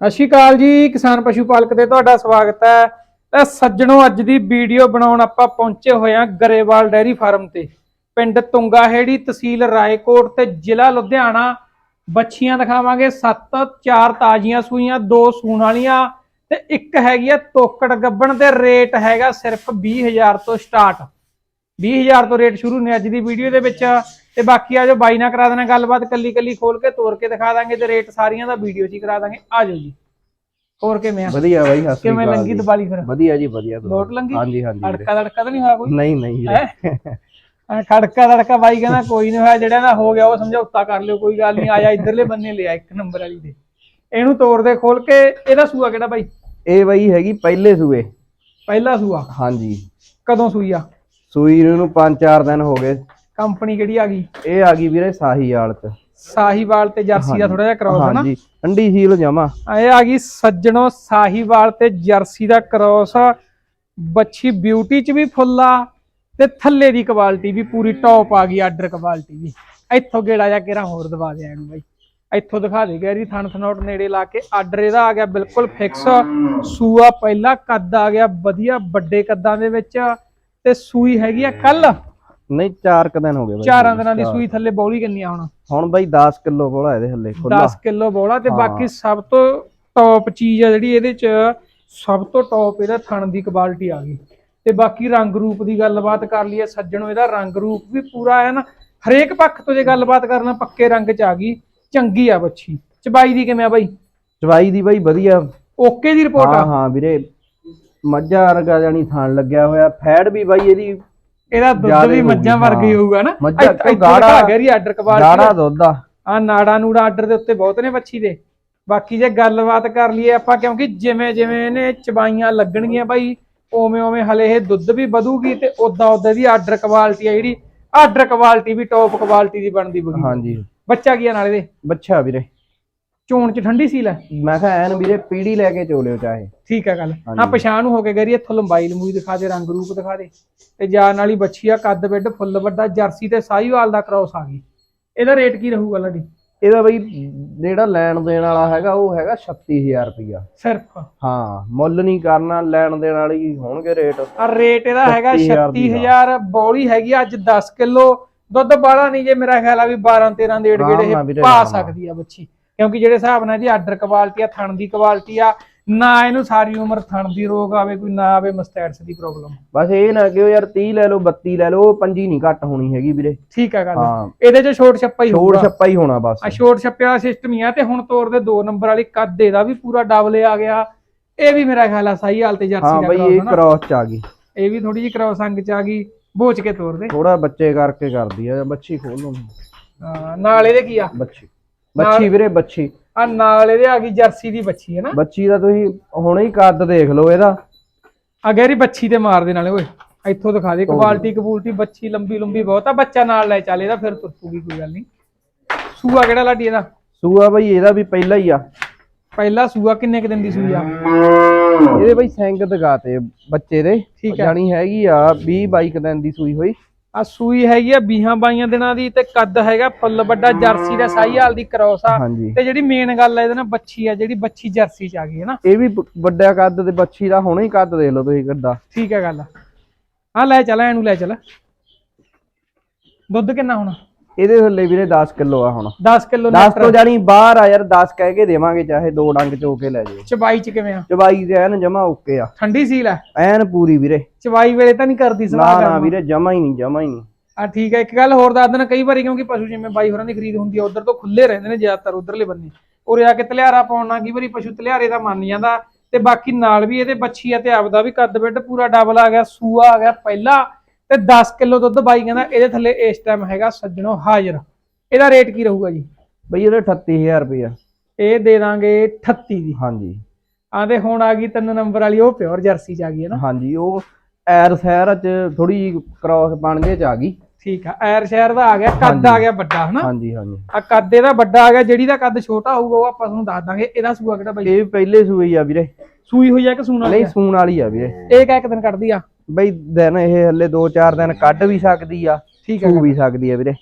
ਸਤਿ ਸ਼੍ਰੀ ਅਕਾਲ ਜੀ, ਕਿਸਾਨ ਪਸ਼ੂ ਪਾਲਕ ਤੇ ਤੁਹਾਡਾ ਸਵਾਗਤ ਹੈ। ਤੇ ਸੱਜਣੋ, ਅੱਜ ਦੀ ਵੀਡੀਓ ਬਣਾਉਣ ਆਪਾਂ ਪਹੁੰਚੇ ਹੋਏ ਹਾਂ ਗਰੇਵਾਲ ਡੈਰੀ ਫਾਰਮ ਤੇ। ਪਿੰਡ ਤੁੰਗਾਹੇੜੀ ਤਹਿਸੀਲ ਰਾਏਕੋਟ ਤੇ ਜ਼ਿਲ੍ਹਾ ਲੁਧਿਆਣਾ। ਬੱਚੀਆਂ ਦਿਖਾਵਾਂਗੇ, ਸੱਤ, ਚਾਰ ਤਾਜ਼ੀਆਂ ਸੂਈਆਂ, ਦੋ ਸੂਣ ਵਾਲੀਆਂ ਤੇ ਇੱਕ ਹੈਗੀ ਆ ਤੋਕੜ ਗੱਬਣ ਤੇ ਰੇਟ ਹੈਗਾ ਸਿਰਫ 20000 ਤੋਂ ਸਟਾਰਟ। 20000 ਤੋਂ ਰੇਟ ਸ਼ੁਰੂ ਨੇ ਅੱਜ ਦੀ ਵੀਡੀਓ ਦੇ ਵਿੱਚ। ਤੇ ਬਾਕੀ ਆ ਜੋ ਬਾਈ ਨਾਲ ਕਰਾ ਦੇਣਾ ਗੱਲਬਾਤ ਕੱਲੀ ਕੱਲੀ ਖੋਲ ਕੇ ਤੋੜ ਕੇ ਦਿਖਾ ਦਾਂਗੇ ਤੇ ਰੇਟ ਸਾਰੀਆਂ ਦਾ ਵੀਡੀਓ 'ਚ ਹੀ ਕਰਾ ਦਾਂਗੇ। ਆ ਜਾਓ ਜੀ। ਹੋਰ ਕਿਵੇਂ ਆ? ਵਧੀਆ ਬਾਈ ਸ੍ਰੀ ਕਿਵੇਂ ਲੰਗੀ। ਦੀਵਾਲੀ ਫਿਰ? ਵਧੀਆ ਜੀ ਵਧੀਆ। ਲੋਟ ਲੰਗੀ? ਹਾਂਜੀ ਹਾਂਜੀ। ਅੜਕਾ ਦੜਕਾ ਤਾਂ ਨਹੀਂ ਹੋਇਆ ਕੋਈ? ਨਹੀਂ ਨਹੀਂ ਖੜਕਾ ਦੜਕਾ ਬਾਈ ਕਹਿੰਦਾ ਕੋਈ ਨਹੀਂ ਹੋਇਆ ਜਿਹੜਾ ਨਾ ਹੋ ਗਿਆ ਉਹ ਸਮਝੌਤਾ ਕਰ ਲਿਓ ਕੋਈ ਗੱਲ ਨਹੀਂ ਆਇਆ ਇਧਰਲੇ ਬੰਨੇ ਲਿਆ ਇੱਕ ਨੰਬਰ ਵਾਲੀ ਦੇ। ਇਹਨੂੰ ਤੋੜ ਦੇ ਖੋਲ ਕੇ ਇਹਦਾ ਸੂਆ ਕਿਹੜਾ ਬਾਈ? ਇਹ ਬਾਈ ਹੈਗੀ ਪਹਿਲੇ ਸੂਏ। ਪਹਿਲਾ ਸੂਆ। ਹਾਂਜੀ। ਕਦੋਂ ਸੂਈ ਆ? ਸੂਈ ਨੂੰ 5-4 ਦਿਨ ਹੋ ਗਏ। ਕੰਪਨੀ ਕਿਹੜੀ ਆ ਗਈ? ਇਹ ਆ ਗਈ ਵੀਰੇ ਸਾਹੀਵਾਲ ਚ। ਸਾਹੀਵਾਲ ਤੇ ਜਰਸੀ ਦਾ ਥੋੜਾ ਜਿਹਾ ਕ੍ਰਾਸ ਹੈ ਨਾ? ਹਾਂਜੀ। ਠੰਡੀ ਸੀਲ ਜਮਾ। ਇਹ ਆ ਗਈ ਸੱਜਣੋ ਸਾਹੀਵਾਲ ਤੇ ਜਰਸੀ ਦਾ ਕ੍ਰਾਸ ਬੱਚੀ ਬਿਊਟੀ ਚ ਵੀ ਫੁੱਲ ਤੇ ਥੱਲੇ ਦੀ ਕੁਆਲਿਟੀ ਵੀ ਪੂਰੀ ਟੌਪ ਆ ਗਈ ਆਰਡਰ ਕੁਆਲਿਟੀ ਵੀ। ਇੱਥੋਂ ਗੇੜਾ ਜਾ ਕੇਰਾ ਹੋਰ ਦਵਾ ਦੇ ਇਹਨੂੰ ਬਾਈ। ਇੱਥੋਂ ਦਿਖਾ ਦੇ ਗੈਰੀ ਥਣ ਥਨੋਟ ਨੇੜੇ ਲਾ ਕੇ। ਆਰਡਰ ਇਹਦਾ ਆ ਗਿਆ ਬਿਲਕੁਲ ਫਿਕਸ ਸੂਆ ਪਹਿਲਾ ਕੱਦ ਆ ਗਿਆ ਵਧੀਆ ਵੱਡੇ ਕੱਦਾਂ ਦੇ ਵਿੱਚ। ਤੇ ਸੂਈ ਹੈਗੀ ਆ ਕੱਲ? ਨਹੀਂ 4 ਕ ਦਿਨ ਹੋ ਗਏ ਬਾਈ ਚਾਰਾਂ ਦਿਨਾਂ ਦੀ ਸੂਈ ਥੱਲੇ ਬੌਲੀ ਕਿੰਨੀ ਆ ਹੁਣ? ਹੁਣ ਬਾਈ 10 ਕਿਲੋ ਕੋਲ ਇਹਦੇ ਹੱਲੇ ਖੁੱਲਾ 10 ਕਿਲੋ ਬੋਲਾ ਤੇ ਹਾਂ। ਬਾਕੀ ਸਭ ਤੋਂ ਟੌਪ ਚੀਜ਼ ਆ ਜਿਹੜੀ ਇਹਦੇ ਚ ਸਭ ਤੋਂ ਟੌਪ ਇਹਦਾ ਥਣ ਦੀ ਕੁਆਲਿਟੀ ਆ ਗਈ। ਤੇ ਬਾਕੀ ਰੰਗ ਰੂਪ ਦੀ ਗੱਲਬਾਤ ਕਰ ਲਈਏ ਸੱਜਣੋ ਇਹਦਾ ਰੰਗ ਰੂਪ ਵੀ ਪੂਰਾ ਹੈ ਨਾ। ਹਰੇਕ ਪੱਖ ਤੋਂ ਜੇ ਗੱਲਬਾਤ ਕਰਨਾ ਪੱਕੇ ਰੰਗ ਚ ਆ ਗਈ ਚੰਗੀ ਆ ਬੱਚੀ। ਚਬਾਈ ਦੀ ਕਿਵੇਂ ਆ ਬਾਈ? ਚਵਾਈ ਦੀ ਬਾਈ ਵਧੀਆ। ਓਕੇ ਦੀ ਰਿਪੋਰਟ ਹਾਂ ਆ ਹਾਂ ਵੀਰੇ ਮੱਝਾਂ ਵਰਗਾ ਜਾਨੀ ਥਾਣ ਲੱਗਿਆ ਹੋਇਆ ਫੈੜ ਵੀ ਬਾਈ ਇਹਦੀ ਇਹਦਾ ਦੁੱਧ ਜ਼ਿਆਦੇ ਵੀ ਮੱਝਾਂ ਗਈ, ਵਰਗਾ ਹੀ। ਹਾਂ। ਹੋਊਗਾ ਨਾ। ਮੱਝਾਂ ਇੱਥ- ਗਾੜਾ- ਦਿਖਾ ਗਿਆ ਜੀ ਆਰਡਰ ਗਾੜਾ ਦੁੱਧ ਆ। ਆ ਨਾੜਾ ਨੂੜਾ ਆਰਡਰ ਦੇ ਉੱਤੇ ਬਹੁਤ ਨੇ ਬੱਚੀ ਦੇ। ਬਾਕੀ ਜੇ ਗੱਲਬਾਤ ਕਰ ਲਈਏ ਆਪਾਂ ਕਿਉਂਕਿ ਜਿਵੇਂ ਜਿਵੇਂ ਇਹਨੇ ਚਬਾਈਆਂ ਲੱਗਣਗੀਆਂ ਬਾਈ ਓਵੇਂ ਓਵੇਂ ਹਲੇ ਇਹ ਦੁੱਧ ਵੀ ਵਧੂਗੀ ਤੇ ਉਦਾਂ ਉਦਾਂ ਦੀ ਆਰਡਰ ਕੁਆਲਿਟੀ ਆ ਜਿਹੜੀ ਆਰਡਰ ਕੁਆਲਿਟੀ ਵੀ ਟੌਪ ਕੁਆਲਿਟੀ ਦੀ ਬਣਦੀ ਬਗੀ। ਹਾਂਜੀ। ਬੱਚਾ ਕੀ ਆ ਨਾਲੇ ਦੇ ਬੱਚਾ ਵੀਰੇ। ਚੋਣ ਚ ਠੰਡੀ ਸੀ ਲੈ ਮੈਂ ਕਿਹਾ ਐਨ ਵੀਰੇ ਪੀੜੀ ਲੈ ਕੇ ਚੋਲਿਓ ਚਾਹੇ। ਠੀਕ ਆ ਗੱਲ। ਹਾਂ। ਪਛਾਣ ਨੂੰ ਹੋ ਕੇ ਗਰੀ ਇੱਥੋਂ ਲੰਬਾਈ ਲੰਬੂਈ ਦਿਖਾ ਦੇ ਰੰਗ ਰੂਪ ਦਿਖਾ ਦੇ। ਤੇ ਜਾਨ ਵਾਲੀ ਬੱਚੀ ਆ ਕੱਦ ਬੈੱਡ ਫੁੱਲ ਵੱਡਾ ਜਰਸੀ ਤੇ ਸਾਹੀਵਾਲ ਦਾ ਕ੍ਰਾਸ ਆ ਗਈ। ਇਹਦਾ ਰੇਟ ਕੀ ਰਹੂਗਾ ਲਾਡੀ? ਇਹਦਾ ਬਈ ਜਿਹੜਾ ਲੈਣ ਦੇਣ ਵਾਲਾ ਹੈਗਾ ਉਹ ਹੈਗਾ 36000 ਰੁਪਇਆ ਸਿਰਫ? ਹਾਂ ਮੁੱਲ ਨਹੀਂ ਕਰਨਾ ਲੈਣ ਦੇਣ ਵਾਲੀ ਹੋਣਗੇ ਰੇਟ। ਆ ਰੇਟ ਇਹਦਾ ਹੈਗਾ 36,000 ਦੀ 36000 ਬੌਲੀ ਹੈਗੀ ਅੱਜ 10 ਕਿਲੋ। ਦੁੱਧ ਬਾਲਾ ਨਹੀਂ ਜੇ ਮੇਰਾ ਖਿਆਲ ਆ ਵੀ 12 13 ਦੇ ਆਰਾਮ ਗੇੜੇ ਪਾ। ਸਕਦੀ ਆ ਬੱਚੀ ਕਿਉਂਕਿ ਜਿਹੜੇ ਹਿਸਾਬ ਨਾਲ ਇਹਦੀ ਆਰਡਰ ਕੁਆਲਿਟੀ ਆ ਥਣ ਦੀ ਕੁਆਲਿਟੀ ਆ ਨਾ ਇਹਨੂੰ ਸਾਰੀ ਉਮਰ ਥਣ ਦੀ ਰੋਗ ਆਵੇ ਕੋਈ ਨਾ ਆਵੇ ਮਸਟੈਟਸ ਦੀ ਪ੍ਰੋਬਲਮ ਬਸ ਇਹ ਨਾ ਕਿ ਯਾਰ 30 ਲੈ ਲਓ 32 ਲੈ ਲਓ ਪੰਜੀ ਨਹੀਂ ਘੱਟ ਹੋਣੀ ਹੈਗੀ ਵੀਰੇ। ਠੀਕ ਆ ਗੱਲ। ਹਾਂ। ਇਹਦੇ ਚ ਛੋਟ ਛੱਪਾ ਹੀ ਹੋਊਗਾ। ਛੱਪਾ ਹੀ ਹੋਣਾ ਬਸ। ਆ ਛੋਟ ਛੱਪੇ ਵਾਲਾ ਸਿਸਟਮ ਹੀ ਆ ਤੇ ਹੁਣ ਤੋਰ ਦੇ 2 ਨੰਬਰ ਵਾਲੀ ਕੱਦ ਇਹਦਾ ਵੀ ਪੂਰਾ ਡਬਲ ਆ ਗਿਆ। ਇਹ ਵੀ ਮੇਰਾ ਖਿਆਲ ਆ ਸਹੀ ਹਾਲ ਤੇ ਹਾਂ ਜਰਸੀ ਦਾ ਬਈ cross ਇਹ। ਕ੍ਰਾਸ ਚ ਆ ਗਈ। ਇਹ ਵੀ ਥੋੜੀ ਜਿਹੀ ਕ੍ਰਾਸ ਅੰਗ ਚ ਆ ਗਈ ਬੋਚ ਕੇ ਤੋਰ ਦੇ। ਥੋੜਾ ਬੱਚੇ ਕਰਕੇ ਕਰਦੀ ਆ ਬੱਚੀ ਖੋਲ ਲਓ ਹਾਂ, ਨਾਲ ਇਹਦੇ ਕੀ ਆ? ਬੱਚੀ। ਬੱਚੀ ਵੀਰੇ ਬੱਚੀ। ਆ ਨਾਲ ਇਹਦੇ ਆ ਗਈ ਜਰਸੀ ਦੀ ਬੱਚੀ ਹੈ ਨਾ? ਬੱਚੀ ਦਾ ਤੁਸੀਂ ਹੁਣੇ ਹੀ ਕੱਦ ਦੇਖ ਲਓ ਇਹਦਾ। ਆ ਗਹਿਰੀ ਬੱਚੀ ਤੇ ਮਾਰ ਦੇ ਨਾਲੇ ਓਏ। ਇੱਥੋਂ ਦਿਖਾ ਦੇ ਕੁਆਲਿਟੀ ਕਬੂਲਟੀ ਬੱਚੀ ਲੰਬੀ ਲੰਬੀ ਬਹੁਤ ਆ। ਬੱਚਾ ਨਾਲ ਲੈ ਚੱਲ ਇਹਦਾ ਫਿਰ ਤੁਰਪੂਗੀ ਕੋਈ ਗੱਲ ਨਹੀਂ ਸੂਆ ਕਿਹੜਾ ਲਾਡੀ ਇਹਦਾ? ਸੂਆ ਬਈ ਇਹਦਾ ਵੀ ਪਹਿਲਾ ਹੀ ਆ। ਪਹਿਲਾ ਸੂਆ ਕਿੰਨੇ ਕ ਦਿਨ ਦੀ ਸੂਈ ਆ? ਇਹਦੇ ਬਈ ਸਿੰਘ ਦਗਾਤੇ ਬੱਚੇ ਦੇ। ਠੀਕ ਹੈ। ਹੈਗੀ ਆ 20 22 ਕੁ ਦਿਨ ਦੀ ਸੂਈ ਹੋਈ। ਆ ਸੂਈ ਹੈਗੀ ਆ 20 22 ਦਿਨਾਂ ਦੀ ਤੇ ਕੱਦ ਹੈਗਾ ਫੁੱਲ ਵੱਡਾ ਜਰਸੀ ਦਾ ਸਾਈ ਹਾਲ ਦੀ ਕ੍ਰੋਸ ਆ। ਤੇ ਜਿਹੜੀ ਮੇਨ ਗੱਲ ਆ ਇਹਦੇ ਨਾਲ ਬੱਚੀ ਆ ਜਿਹੜੀ ਬੱਚੀ ਜਰਸੀ ਚ ਆ ਗਈ ਹੈ ਨਾ। ਇਹ ਵੀ ਵੱਡਾ ਕੱਦ ਤੇ ਬੱਚੀ ਦਾ ਹੁਣੇ ਹੀ ਕੱਦ ਦੇਖ ਲਓ ਤੁਸੀਂ ਕਿੱਡਾ। ਠੀਕ ਹੈ ਗੱਲ ਆ। ਲੈ ਚੱਲ ਇਹਨੂੰ ਲੈ ਚੱਲ। ਦੁੱਧ ਕਿੰਨਾ ਹੁਣ? ਇਹਦੇ ਥੱਲੇ ਵੀਰੇ 10 ਕਿਲੋ ਆ ਹੁਣ। 10 ਕਿਲੋ 10 ਤੋਂ ਜਾਣੀ ਬਾਹਰ ਆ ਯਾਰ 10 ਕਹਿ ਕੇ ਦੇਵਾਂਗੇ ਚਾਹੇ ਦੋ ਡੰਗ ਚੋ ਕੇ ਲੈ ਜਾਓ। ਚਬਾਈ ਚ ਕਿਵੇਂ ਆ? ਚਵਾਈ ਦੇ ਐਨ ਜਮਾ ਓਕੇ ਆ। ਠੰਡੀ ਸੀਲ ਆ? ਐਨ ਪੂਰੀ ਵੀਰੇ। ਚਵਾਈ ਵੇਲੇ ਤਾਂ ਨਹੀਂ ਕਰਦੀ ਨਾ ਸਵਾਲ ਨਾ। ਵੀਰੇ ਜਮਾ ਹੀ ਨਹੀਂ ਜਮਾ ਹੀ ਨਹੀਂ। ਆ ਠੀਕ ਹੈ ਇੱਕ ਗੱਲ ਹੋਰ ਦੱਸ ਦੇਣਾ ਕਈ ਵਾਰੀ ਕਿਉਂਕਿ ਪਸ਼ੂ ਜਿਵੇਂ ਬਾਈ ਹੋਰਾਂ ਦੀ ਖਰੀਦ ਹੁੰਦੀ ਆ ਉਧਰ ਤੋਂ ਖੁੱਲੇ ਰਹਿੰਦੇ ਨੇ ਜ਼ਿਆਦਾਤਰ ਉਧਰਲੇ ਬੰਨੇ। ਉਰੇ ਆ ਕੇ ਤਲਿਆਰਾ ਪਾਉਣ ਕਈ ਵਾਰੀ ਪਸ਼ੂ ਤਲਿਆਰੇ ਦਾ ਮੰਨ ਜਾਂਦਾ ਤੇ ਬਾਕੀ ਨਾਲ ਵੀ ਇਹਦੇ ਬੱਚੀ ਆ ਤੇ ਆਪਦਾ ਵੀ ਕੱਦ ਬੈੱਡ ਪੂਰਾ ਡਬਲ ਆ ਗਿਆ ਸੂਆ ਆ ਗਿਆ ਪਹਿਲਾ ਤੇ 10 ਕਿਲੋ ਦੁੱਧ ਬਾਈ ਕਹਿੰਦਾ ਇਹਦੇ ਥੱਲੇ ਇਸ ਟਾਈਮ ਹੈਗਾ ਸੱਜਣੋ ਹਾਜ਼ਰ। ਇਹਦਾ ਰੇਟ ਕੀ ਰਹੂਗਾ ਜੀ? ਬਈ ਇਹਦੇ 38000 ਰੁਪਇਆ। ਇਹ ਦੇ ਦਾਂਗੇ 38 ਦੀ। ਹਾਂਜੀ। ਆਂਦੇ ਹੁਣ ਆ ਗਈ ਤਿੰਨ ਨੰਬਰ ਵਾਲੀ ਉਹ ਪਿਓਰ ਜਰਸੀ ਚ ਆ ਗਈ ਹੈ ਨਾ। ਹਾਂਜੀ ਉਹ ਐਰ ਸਹਿਰ ਚ ਥੋੜੀ ਕ੍ਰਾਸ ਬਣ ਜੇ ਚ ਆ ਗਈ। ਠੀਕ ਆ ਐਰ ਸ਼ਹਿਰ ਦਾ ਆ ਗਿਆ ਕੱਦ ਆ ਗਿਆ ਵੱਡਾ ਹਨਾ? ਹਾਂਜੀ ਹਾਂਜੀ। ਆ ਕੱਦ ਇਹਦਾ ਵੱਡਾ ਆ ਗਿਆ ਜਿਹੜੀ ਦਾ ਕੱਦ ਛੋਟਾ ਹੋਊਗਾ ਉਹ ਆਪਾਂ ਤੁਹਾਨੂੰ ਦੱਸ ਦਾਂਗੇ ਇਹਦਾ ਸੂਆ ਕਿਹੜਾ ਬਾਈ? ਇਹ ਪਹਿਲੇ ਸੂਈ ਆ ਵੀਰੇ। ਸੂਈ ਹੋਈ ਆ ਕਿ ਸੂਣ ਵਾਲੀ ਨਹੀਂ? ਸੂਣ ਵਾਲੀ ਆ ਵੀਰੇ। ਇਹ ਕਾ ਇੱਕ ਦਿਨ ਕੱਢਦੀ ਆ? ਬਈ ਦਿਨ ਇਹ ਹੱਲੇ 2-4 ਦਿਨ ਕੱਢ ਵੀ ਸਕਦੀ ਆ ਠੀਕ ਹੈ ਸੂ ਵੀ ਸਕਦੀ ਆ ਵੀਰੇ।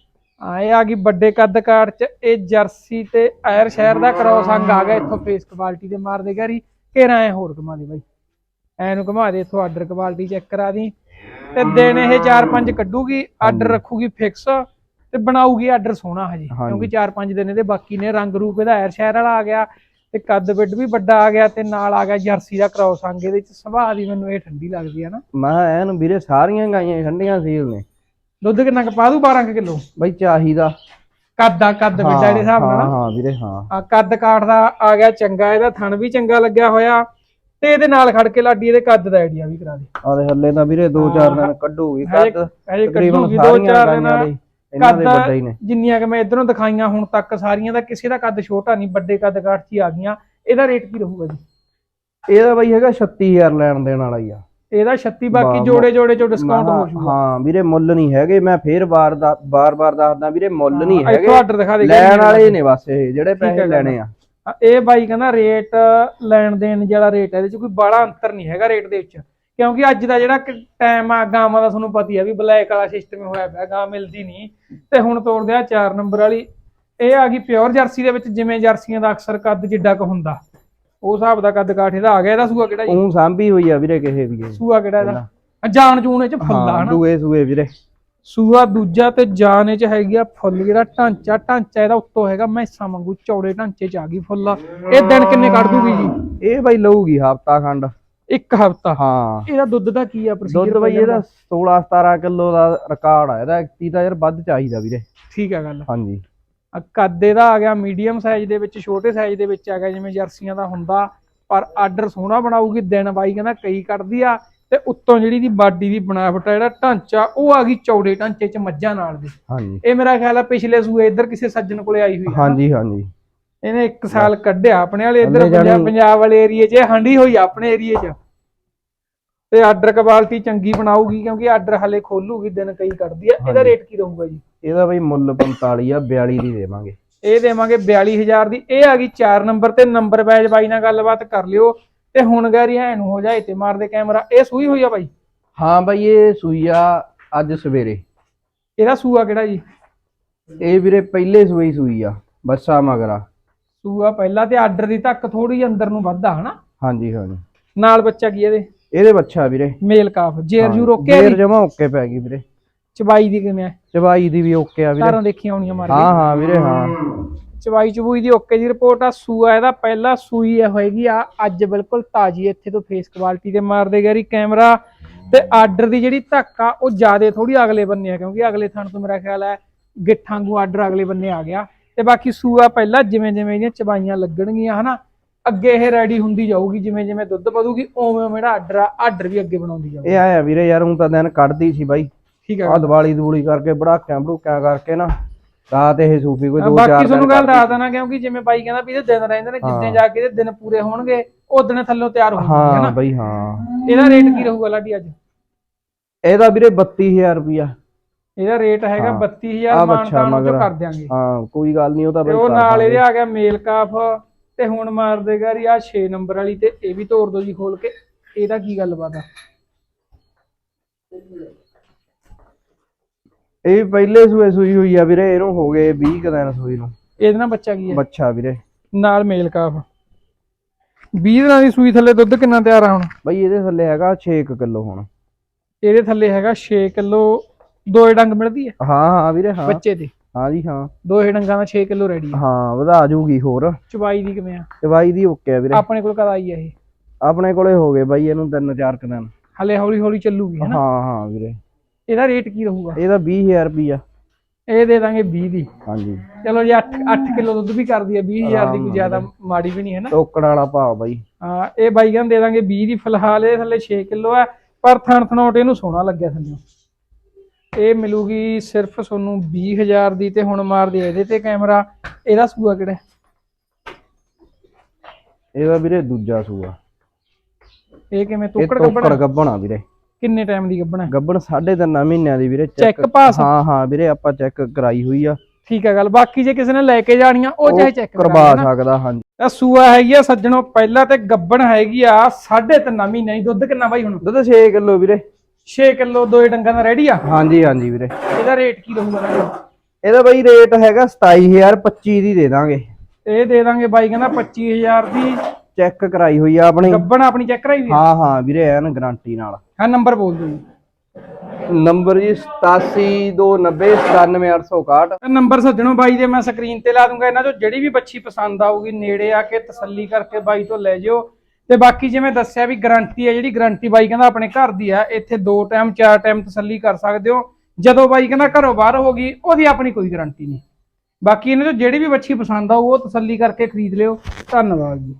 ਆ ਇਹ ਆ ਗਈ ਵੱਡੇ ਕੱਦ ਕਾਠ ਚ ਇਹ ਜਰਸੀ ਤੇ ਆਇਰ ਸ਼ਹਿਰ ਦਾ ਕ੍ਰੋਸ ਅੰਗ ਆ ਗਿਆ ਇੱਥੋਂ ਫੇਸ ਕੁਆਲਿਟੀ ਦੇ ਮਾਰਦੇ ਗਾਰੀ ਘੇਰਾ ਐ ਹੋਰ ਘੁਮਾ ਦੇ ਬਾਈ। ਐ ਨੂੰ ਘੁਮਾ ਦੇ ਇੱਥੋਂ ਆਰਡਰ ਕੁਆਲਿਟੀ ਚੈੱਕ ਕਰਾ ਦੀ। ਤੇ ਦਿਨ ਇਹ 4-5 ਕੱਢੂਗੀ ਆਰਡਰ ਰੱਖੂਗੀ ਫਿਕਸ ਤੇ ਬਣਾਊਗੀ ਆਰਡਰ ਸੋਹਣਾ ਹਜੇ। ਕਿਉਂਕਿ 4-5 ਦਿਨ ਇਹਦੇ ਬਾਕੀ ਨੇ ਰੰਗ ਰੂਪ ਇਹਦਾ ਆਇਰ ਸ਼ਹਿਰ ਵਾਲਾ ਆ ਗਿਆ। ਤੇ ਕੱਦ ਵਿੱਡ ਵੀ ਵੱਡਾ ਆ ਗਿਆ ਤੇ ਨਾਲ ਆ ਗਿਆ ਜਰਸੀ ਦਾ ਕ੍ਰੋਸ ਅੰਗ ਇਹਦੇ ਚ ਸੁਭਾਅ ਦੀ ਮੈਨੂੰ ਇਹ ਠੰਡੀ ਲੱਗਦੀ ਆ ਨਾ। ਮੈਂ ਐਨ ਵੀਰੇ ਸਾਰੀਆਂ ਗਾਈਆਂ ਠੰਡੀਆਂ ਸੀਲ ਨੇ ਦੁੱਧ ਕਿੰਨਾ ਕੁ? ਪਾ ਦੂ 12 ਕਿਲੋ? ਬਈ ਚਾਹੀਦਾ ਕੱਦ ਆ ਕੱਦ ਵਿੱਡਾ ਜਿਹੜੇ ਹਿਸਾਬ ਨਾਲ ਹਾਂ ਵੀਰੇ ਹਾਂ। ਆ ਕੱਦ ਕਾਠ ਦਾ ਆ ਗਿਆ ਚੰਗਾ ਇਹਦਾ ਥਣ ਵੀ ਚੰਗਾ ਲੱਗਿਆ ਹੋਇਆ ਤੇ ਇਹਦੇ ਨਾਲ ਖੜ ਕੇ ਲਾਡੀ ਇਹਦੇ ਕੱਦ ਦਾ ਆਈਡੀਆ ਵੀ ਕਰਾ ਦੇ। ਆਦੇ ਹੱਲੇ ਤਾਂ ਵੀਰੇ 2-4 ਦਿਨ ਕੱਢੂਗੀ ਕੱਦ ਤਕਰੀਬਨ ਕੱਢੂਗੀ ਦੋ ਸਾਰੀਆਂ ਚਾਰ ਗਾਈਆਂ ਦਿਨ। ਦੇ ਇਹਨਾਂ ਦੇ ਕੱਦ ਵੱਡਾ ਹੀ ਨੇ। ਜਿੰਨੀਆਂ ਕਿ ਮੈਂ ਇਧਰੋਂ ਦਿਖਾਈਆਂ ਹੁਣ ਤੱਕ ਸਾਰੀਆਂ ਦਾ ਕਿਸੇ ਦਾ ਕੱਦ ਛੋਟਾ ਨਹੀਂ ਵੱਡੇ ਕੱਦ ਕਾਠ 'ਚ ਹੀ ਆ ਗਈਆਂ। ਇਹਦਾ ਰੇਟ ਕੀ ਰਹੂਗਾ ਜੀ? ਇਹਦਾ ਬਈ ਹੈਗਾ 36000 ਲੈਣ ਦੇਣ ਵਾਲਾ ਹੀ ਆ। ਇਹਦਾ 36 ਬਾਕੀ ਜੋੜੇ ਜੋੜੇ ਚੋਂ ਡਿਸਕਾਊਂਟ ਹੋ ਜੂਗਾ ਹਾਂ ਵੀਰੇ ਮੁੱਲ ਨਹੀਂ ਹੈਗੇ ਮੈਂ ਫੇਰ ਬਾਰ ਦਾ ਬਾਰ-ਬਾਰ ਦੱਸਦਾ ਵੀਰੇ ਮੁੱਲ ਨਹੀਂ ਇੱਥੋਂ ਹੈਗੇ ਆਰਡਰ ਦਿਖਾ ਦੇ ਲੈਣ ਵਾਲੇ ਨੇ ਬਸ ਇਹ ਜਿਹੜੇ ਪੈਸੇ। ਲੈਣੇ ਆ, ਇਹ ਬਾਈ ਕਹਿੰਦਾ ਰੇਟ ਲੈਣ ਦੇਣ ਜਿਹੜਾ ਰੇਟ ਹੈ ਇਹਦੇ 'ਚ ਕੋਈ ਬੜਾ ਅੰਤਰ ਨਹੀਂ ਹੈਗਾ ਰੇਟ ਦੇ ਵਿੱਚ। ਕਿਉਂਕਿ ਅੱਜ ਦਾ ਜਿਹੜਾ ਟਾਈਮ ਆ ਗਾਵਾਂ ਦਾ ਤੁਹਾਨੂੰ ਪਤਾ ਹੀ ਆ ਵੀ ਬਲੈਕ ਵਾਲਾ ਸਿਸਟਮ ਹੋਇਆ ਪਿਆ ਗਾਂ ਮਿਲਦੀ ਨਹੀਂ। ਤੇ ਹੁਣ ਤੋੜਦੇ ਆ 4 ਨੰਬਰ ਵਾਲੀ। ਇਹ ਆ ਗਈ ਪਿਓਰ ਜਰਸੀ ਦੇ ਵਿੱਚ ਜਿਵੇਂ ਜਰਸੀਆਂ ਦਾ ਅਕਸਰ ਕੱਦ ਜਿੱਡਾ ਕੁ ਹੁੰਦਾ। ਉਹ ਹਿਸਾਬ ਦਾ ਕੱਦ ਕਾਠੇ ਦਾ ਆ ਗਿਆ ਇਹਦਾ ਸੂਆ ਕਿਹੜਾ ਜੀ? ਉਹ ਸਾਂਭੀ ਹੋਈ ਆ ਵੀਰੇ ਕਿਸੇ ਇਹ। ਸੂਆ ਕਿਹੜਾ ਇਹਦਾ? ਆ, ਜਾਨ ਜੂਨ ਇਹ ਚ ਫੁੱਲਾ ਹਾਂ ਹਨਾ? ਦੂਏ ਸੂਏ ਵੀਰੇ। ਸੂਆ ਦੂਜਾ ਤੇ ਜਾਨ ਇਹ ਚ ਹੈਗੀ ਆ ਫੁੱਲ ਜਿਹੜਾ ਢਾਂਚਾ ਢਾਂਚਾ ਇਹਦਾ ਉੱਤੋਂ ਹੈਗਾ ਮੈਸਾਂ ਵਾਂਗੂ ਚੌੜੇ ਢਾਂਚੇ ਚ ਆ ਗਈ ਫੁੱਲ। ਇਹ ਦਿਨ ਕਿੰਨੇ ਕੱਢ ਦੂਗੀ ਜੀ? ਇਹ ਬਈ ਲਊਗੀ ਹਫਤਾ ਖੰਡ। ਇੱਕ ਹਫਤਾ। ਹਾਂ। ਇਹਦਾ ਦੁੱਧ ਦਾ ਕੀ ਆ ਪ੍ਰੋਸੀਜਰ ਦੁੱਧ ਬਈ ਇਹਦਾ 16 17 ਕਿਲੋ ਦਾ ਰਿਕਾਰਡ ਆ ਇਹਦਾ 31 ਤਾਂ ਯਾਰ ਵੱਧ ਚਾਹੀਦਾ ਵੀਰੇ। ਠੀਕ ਆ ਗੱਲ। ਹਾਂਜੀ। ਆ ਕੱਦ ਇਹਦਾ ਆ ਗਿਆ ਮੀਡੀਅਮ ਸਾਈਜ਼ ਦੇ ਵਿੱਚ ਛੋਟੇ ਸਾਈਜ਼ ਦੇ ਵਿੱਚ ਆ ਗਿਆ ਜਿਵੇਂ ਜਰਸੀਆਂ ਦਾ ਹੁੰਦਾ ਪਰ ਆਰਡਰ ਸੋਹਣਾ ਬਣਾਊਗੀ ਦਿਨ ਬਾਈ ਕਹਿੰਦਾ ਕਈ ਕੱਢਦੀ ਆ ਤੇ ਉੱਤੋਂ ਜਿਹੜੀ ਦੀ ਬਾਡੀ ਦੀ ਬਣਾਵਟ ਆ ਜਿਹੜਾ ਢਾਂਚਾ ਉਹ ਆ ਗਈ ਚੌੜੇ ਢਾਂਚੇ ਚ ਮੱਝਾਂ ਨਾਲ ਦੇ। ਹਾਂਜੀ। ਇਹ ਮੇਰਾ ਖਿਆਲ ਆ ਪਿਛਲੇ ਸੂਏ ਇੱਧਰ ਕਿਸੇ ਸੱਜਣ ਕੋਲੇ ਆਈ ਹੋਈ ਹਾਂਜੀ ਹਾਂਜੀ। ਇਹਨੇ 1 ਸਾਲ ਕੱਢਿਆ ਆਪਣੇ ਵਾਲੇ ਇੱਧਰ ਪੰਜਾਬ ਪੰਜਾਬ ਵਾਲੇ ਏਰੀਏ 'ਚ ਹੰਡੀ ਹੋਈ ਆਪਣੇ ਏਰੀਏ 'ਚ। ਤੇ ਆਰਡਰ ਕੁਆਲਿਟੀ ਚੰਗੀ ਬਣਾਊਗੀ ਕਿਉਂਕਿ ਆਰਡਰ ਹਲੇ ਖੋਲੂਗੀ ਦਿਨ ਕਈ ਕੱਢਦੀ ਆ ਇਹਦਾ ਰੇਟ ਕੀ ਰਹੂਗਾ ਜੀ? ਇਹਦਾ ਬਈ ਮੁੱਲ 45 ਆ 42 ਦੀ ਦੇਵਾਂਗੇ। ਇਹ ਦੇਵਾਂਗੇ 42000 ਦੀ। ਇਹ ਆ ਗਈ 4 ਨੰਬਰ ਤੇ ਨੰਬਰ ਬੈਜ ਬਾਈ ਨਾਲ ਗੱਲਬਾਤ ਕਰ ਲਿਓ। ਤੇ ਹੁਣ ਗੈਰੀ ਐ ਨੂੰ ਹੋ ਜਾਏ ਤੇ ਮਾਰਦੇ ਕੈਮਰਾ। ਇਹ ਸੂਈ ਹੋਈ ਆ ਬਾਈ? ਹਾਂ ਬਈ ਇਹ ਸੂਈ ਆ ਅੱਜ ਸਵੇਰੇ। ਇਹਦਾ ਸੂਆ ਕਿਹੜਾ ਜੀ? ਇਹ ਵੀਰੇ ਪਹਿਲੇ ਸੂਈ ਸੂਈ ਆ ਬੱਸਾ ਮਗਰਾ ਸੂਆ ਪਹਿਲਾਂ ਤੇ ਆਰਡਰ ਦੀ ਧੱਕ ਥੋੜੀ ਅੰਦਰ ਨੂੰ ਵੱਧਾ ਹਨਾ? ਹਾਂਜੀ ਹਾਂਜੀ। ਨਾਲ ਬੱਚਾ ਕੀ ਇਹਦੇ? ਇਹਦੇ ਬੱਚਾ ਵੀਰੇ। ਮੇਲ ਕਾਫ ਜੇਰ ਜੂ ਰੋਕਿਆ ਜੇਰ ਜਮਾ ਓਕੇ ਪੈ ਗਈ ਵੀਰੇ। ਚਬਾਈ ਦੀ ਕਿਵੇਂ ਆ? ਚਵਾਈ ਦੀ ਵੀ ਓਕੇ ਆ ਵੀਰੇ। ਧਾਰਾਂ ਦੇਖੀਆਂ ਹੋਣੀਆਂ ਮਾਰ ਹਾਂ ਹਾਂ ਵੀਰੇ ਹਾਂ। ਚਵਾਈ ਚਬੂਈ ਦੀ ਓਕੇ ਦੀ ਰਿਪੋਰਟ ਆ ਸੂਆ ਇਹਦਾ ਪਹਿਲਾ ਸੂਈ ਇਹ ਹੋਏਗੀ ਆ ਅੱਜ ਬਿਲਕੁਲ ਤਾਜੀ ਇੱਥੇ ਤੋਂ ਫੇਸ ਕੁਆਲਿਟੀ ਤੇ ਮਾਰਦੇ ਗੈਰੀ ਕੈਮਰਾ ਤੇ ਆਰਡਰ ਦੀ ਜਿਹੜੀ ਧੱਕ ਆ ਉਹ ਜਿਆਦੇ ਥੋੜੀ ਅਗਲੇ ਬੰਨੇ ਆ ਕਿਉਂਕਿ ਅਗਲੇ ਥਣ ਤੋਂ ਮੇਰਾ ਖਿਆਲ ਹੈ ਗਿੱਠਾਂ ਨੂੰ ਆਰਡਰ ਅਗਲੇ ਬੰਨੇ ਆ ਗਿਆ। ਤੇ ਬਾਕੀ ਸੂਆ ਪਹਿਲਾਂ ਜਿਵੇਂ ਜਿਵੇਂ ਇਹਦੀਆਂ ਚਬਾਈਆਂ ਲੱਗਣਗੀਆਂ ਹਨਾ ਅੱਗੇ ਇਹ ਰੈਡੀ ਹੁੰਦੀ ਜਾਊਗੀ ਜਿਵੇਂ ਜਿਵੇਂ ਦੁੱਧ ਵਧੂਗੀ ਉਵੇਂ ਉਵੇਂ ਜਿਹੜਾ ਆਰਡਰ ਆ ਆਰਡਰ ਵੀ ਅੱਗੇ ਬਣਾਉਂਦੀ ਜਾਊਗੀ। ਇਹ ਆਇਆ ਵੀਰੇ ਯਾਰ ਹੁਣ ਤਾਂ ਦਿਨ ਕੱਢਦੀ ਸੀ ਬਾਈ। ਠੀਕ ਆ। ਹੈ ਦੀਵਾਲੀ ਦੂਲੀ ਕਰਕੇ ਬੜਾਕਿਆਂ ਬੜੂਕਿਆਂ ਕਰਕੇ ਨਾ ਰਾਤ ਇਹ ਸੂਫੀ ਕੋਈ ਦੋ ਬਾਕੀ ਚਾਰ ਤੁਹਾਨੂੰ ਦਿਨ ਗੱਲ ਦੱਸ ਦੇਣਾ ਕਿਉਂਕਿ ਜਿਵੇਂ ਬਾਈ ਕਹਿੰਦਾ ਵੀ ਇਹਦੇ ਦਿਨ ਰਹਿੰਦੇ ਨੇ ਜਿੱਦਾਂ। ਜਾ ਕੇ ਇਹਦੇ ਦਿਨ ਪੂਰੇ ਹੋਣਗੇ ਉਦੋਂ ਥੱਲੋਂ ਤਿਆਰ ਹੋ ਜਾਣਗੇ ਹਾਂ ਬਈ ਹਾਂ। ਇਹਦਾ ਰੇਟ ਕੀ ਰਹੂਗਾ ਲਾਡੀ ਅੱਜ? ਇਹਦਾ ਵੀਰੇ 32000 ਰੁਪਿਆ ਇਹਦਾ ਰੇਟ ਹੈਗਾ ਹਾਂ। 32000 ਆਹ ਮਾਨਤਾਨ ਬੱਚਾ ਉਹ ਚੋਂ ਮਗਰ। ਕਰ ਦਿਆਂਗੇ। ਹਾਂ ਕੋਈ ਗੱਲ ਨਹੀਂ ਉਹ ਤਾਂ ਬਈ ਉਹ ਨਾਲ। ਇਹਦੇ ਆ ਗਿਆ ਮੇਲ ਕਾਫ ਤੇ ਹੁਣ ਮਾਰ ਦੇਗਾ ਰੀ ਆ 6 ਨੰਬਰ ਵਾਲੀ ਤੇ ਇਹ ਵੀ ਤੋੜ ਦੋ ਜੀ ਖੋਲ ਕੇ। ਇਹਦਾ ਕੀ ਗੱਲਬਾਤ ਆ? ਇਹ ਪਹਿਲੇ ਸੂਏ ਸੂਈ ਹੋਈ ਆ ਵੀਰੇ ਇਹਨੂੰ ਹੋ ਗਏ 20 ਕੁ ਦਿਨ ਸੂਈ ਨੂੰ। ਇਹਦੇ ਨਾਲ ਬੱਚਾ ਕੀ ਹੈ ਬੱਚਾ ਵੀਰੇ। ਨਾਲ ਮੇਲ ਕਾਫ। 20 ਦਿਨਾਂ ਦੀ ਸੂਈ ਥੱਲੇ ਦੁੱਧ ਕਿੰਨਾ ਤਿਆਰ ਆ ਹੁਣ? ਬਈ ਇਹਦੇ ਥੱਲੇ ਹੈਗਾ 6 ਕਿਲੋ ਹੁਣ। ਇਹਦੇ ਥੱਲੇ ਹੈਗਾ 6 ਕਿਲੋ ਦੋਏ ਡੰਗ ਮਿਲਦੀ ਹੈ ਹਾਂ ਹਾਂ ਵੀਰੇ ਹਾਂ। ਬੱਚੇ ਦੇ? ਹਾਂ ਜੀ ਹਾਂ। ਦੋਏ ਡੰਗਾਂ ਦਾ 6 ਕਿਲੋ ਰੈਡੀ ਹੈ ਹਾਂ ਵਧਾ ਜੂਗੀ ਹੋਰ। ਚਬਾਈ ਦੀ ਕਿਵੇਂ ਆ? ਦਵਾਈ ਦੀ ਓਕੇ ਆ ਵੀਰੇ। ਆਪਣੇ ਕੋਲ ਕਦ ਆਈ ਹੈ ਇਹ? ਆਪਣੇ ਕੋਲੇ ਹੋ ਗਏ ਬਾਈ ਇਹਨੂੰ ਤਿੰਨ ਚਾਰ ਕੁ ਦਿਨ। ਹਲੇ ਹੌਲੀ ਹੌਲੀ ਚੱਲੂਗੀ ਹਾਂ ਹਨਾ ਹਾਂ ਵੀਰੇ। ਇਹਦਾ ਰੇਟ ਕੀ ਰਹੂਗਾ? ਇਹਦਾ 20000 ਰੁਪਿਆ ਇਹ ਦੇ ਦਾਂਗੇ 20 ਦੀ। ਹਾਂਜੀ। ਚਲੋ ਜੀ 8 8 ਕਿਲੋ ਦੁੱਧ ਵੀ ਕਰਦੀ ਹੈ 20000 ਦੀ ਕੋਈ ਜ਼ਿਆਦਾ ਮਾੜੀ ਵੀ ਨਹੀਂ ਹੈ ਨਾ? ਟੋਕਣ ਵਾਲਾ ਭਾਅ ਬਾਈ। ਹਾਂ ਇਹ ਬਾਈ ਕਹਿੰਦੇ ਦੇ ਦਾਂਗੇ 20 ਦੀ। ਫਿਲਹਾਲ ਇਹ ਥੱਲੇ 6 ਕਿਲੋ ਹੈ ਪਰ ਥਣ ਥਣੋਟ ਇਹਨੂੰ ਸੋਹਣਾ ਲੱਗਿਆ ਥੱਲੇ ਇਹ ਮਿਲੂਗੀ ਸਿਰਫ ਤੁਹਾਨੂੰ 20000 ਦੀ ਤੇ ਹੁਣ ਮਾਰਦੇ ਇਹਦੇ ਤੇ ਕੈਮਰਾ। ਇਹਦਾ ਸੂਆ ਕਿਹੜਾ? ਇਹਦਾ ਵੀਰੇ ਦੂਜਾ ਸੂਆ। ਇਹ ਕਿਵੇਂ ਤੋਕੜ ਟੋਕੜ ਕੱਢਣਾ ਗੱਬਣਾ ਵੀਰੇ। ਕਿੰਨੇ ਟਾਈਮ ਦੀ? ਗੱਬਣ ਸਾਢੇ ਤਿੰਨ ਮਹੀਨਿਆਂ ਦੀ ਵੀਰੇ ਚੈੱਕ ਪਾਸ ਹਾਂ ਹਾਂ ਵੀਰੇ ਆਪਾਂ ਚੈੱਕ ਕਰਾਈ ਹੋਈ ਆ। ਠੀਕ ਹੈ ਗੱਲ ਬਾਕੀ ਜੇ ਕਿਸੇ ਨੇ ਲੈ ਕੇ ਜਾਣੀਆਂ ਉਹ ਚਾਹੇ ਚੈੱਕ ਕਰਵਾ ਸਕਦਾ ਹਾਂਜੀ ਇਹ ਸੂਆ ਹੈਗੀ ਆ ਸੱਜਣੋ ਪਹਿਲਾਂ ਤੇ ਗੱਬਣ ਹੈਗੀ ਆ 3.5 ਮਹੀਨੇ ਦੀ ਦੁੱਧ ਕਿੰਨਾ ਬਾਈ ਹੁਣ? ਦੁੱਧ 6 ਕਿਲੋ ਵੀਰੇ। 6 ਕਿਲੋ ਦੋਏ ਡੰਗਾਂ ਦਾ ਰੈਡੀ ਆ? ਹਾਂਜੀ ਹਾਂਜੀ ਵੀਰੇ। ਇਹਦਾ ਰੇਟ ਕੀ ਰਹੂਗਾ ਇਹਦਾ ਬਾਈ ਰੇਟ ਹੈਗਾ 27000 25 ਦੀ ਦੇ ਦਾਂਗੇ। ਇਹ ਦੇ ਦਾਂਗੇ ਬਾਈ ਕਹਿੰਦਾ 25000 ਦੀ ਚੈੱਕ ਕਰਾਈ ਹੋਈ ਆ ਆਪਣੀ। ਗੱਬਣ ਆਪਣੀ ਚੈੱਕ ਕਰਾਈ ਵੀ ਹਾਂ ਹਾਂ ਵੀਰੇ ਐਨ ਗਾਰੰਟੀ ਨਾਲ। ਹਾਂ ਨੰਬਰ ਬੋਲ ਦਿਓ ਨੰਬਰ ਜੀ 8729097861 ਇਹ ਨੰਬਰ ਸੱਜਣੋ ਬਾਈ ਦੇ ਮੈਂ ਸਕਰੀਨ ਤੇ ਲਾ ਦੂੰਗਾ। ਇਹਨਾਂ ਚੋਂ ਜਿਹੜੀ ਵੀ ਬੱਚੀ ਪਸੰਦ ਆਊਗੀ ਨੇੜੇ ਆ ਕੇ ਤਸੱਲੀ ਕਰਕੇ ਬਾਈ ਤੋਂ ਲੈ ਜਿਓ। ਤੇ ਬਾਕੀ ਜਿਵੇਂ ਦੱਸਿਆ ਵੀ ਗਾਰੰਟੀ ਹੈ ਜਿਹੜੀ ਗਾਰੰਟੀ ਬਾਈ ਕਹਿੰਦਾ ਆਪਣੇ ਘਰ ਦੀ ਆ, ਇੱਥੇ ਦੋ ਟਾਈਮ ਚਾਰ ਟਾਈਮ ਤਸੱਲੀ ਕਰ ਸਕਦੇ ਹੋ। ਜਦੋਂ ਬਾਈ ਕਹਿੰਦਾ ਘਰੋਂ ਬਾਹਰ ਹੋ ਗਈ, ਉਹਦੀ ਆਪਣੀ ਕੋਈ ਗਾਰੰਟੀ ਨਹੀਂ। ਬਾਕੀ ਇਹਨਾਂ ਚੋਂ ਜਿਹੜੀ ਵੀ ਬੱਚੀ ਪਸੰਦ ਆਊ ਉਹ ਤਸੱਲੀ ਕਰਕੇ ਖਰੀਦ ਲਿਓ। ਧੰਨਵਾਦ ਜੀ।